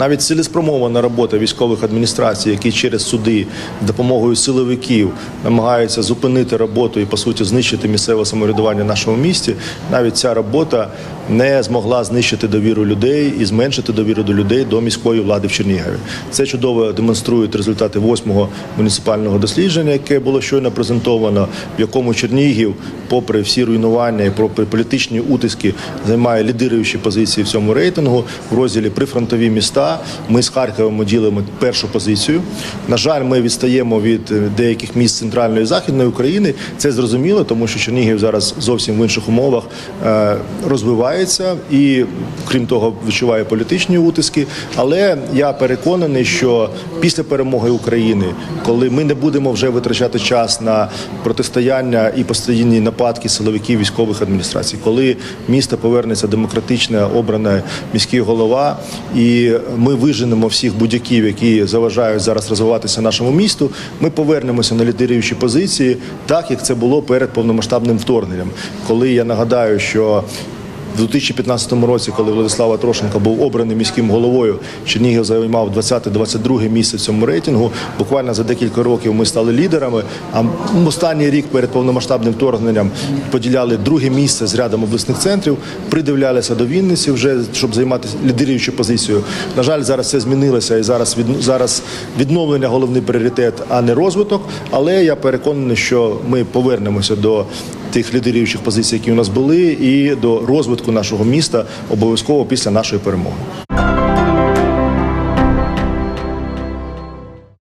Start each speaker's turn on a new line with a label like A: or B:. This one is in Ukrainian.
A: Навіть цілеспромована робота військових адміністрацій, які через суди допомогою силовиків намагаються зупинити роботу і по суті знищити місцеве самоврядування в нашому місті. Навіть ця робота не змогла знищити довіру людей і зменшити довіру до людей до міської влади в Чернігові. Це чудово демонструють результати восьмого муніципального дослідження, яке було щойно презентовано, в якому Чернігів, попри всі руйнування і попри політичні утиски, займає лідируючі позиції в цьому рейтингу. В розділі прифронтові міста ми з Харковом ділимо першу позицію. На жаль, ми відстаємо від е, деяких міст центральної і західної України. Це зрозуміло, тому що Чернігів зараз зовсім в інших умовах е, розвивається і, крім того, відчуває політичні утиски. Але я переконаний, що після перемоги України, коли ми не будемо вже витрачати час на протистояння і постійні нападки силовиків військових адміністрацій, коли місто повернеться демократичне обране міський голова, і ми виженемо всіх будь-яків, які заважають зараз розвиватися нашому місту. Ми повернемося на лідируючі позиції, так як це було перед повномасштабним вторгненням. Коли я нагадаю, що в 2015 році, коли Владислава Трошенко був обраний міським головою, Чернігів займав 20-22 місце в цьому рейтингу. Буквально за декілька років ми стали лідерами. А останній рік перед повномасштабним вторгненням поділяли друге місце з рядом обласних центрів, придивлялися до Вінниці вже щоб займати лідируючу позицію. На жаль, зараз це змінилося, і зараз від зараз відновлення головний пріоритет, а не розвиток. Але я переконаний, що ми повернемося до тих лідерівчих позицій, які у нас були, і до розвитку нашого міста обов'язково після нашої перемоги.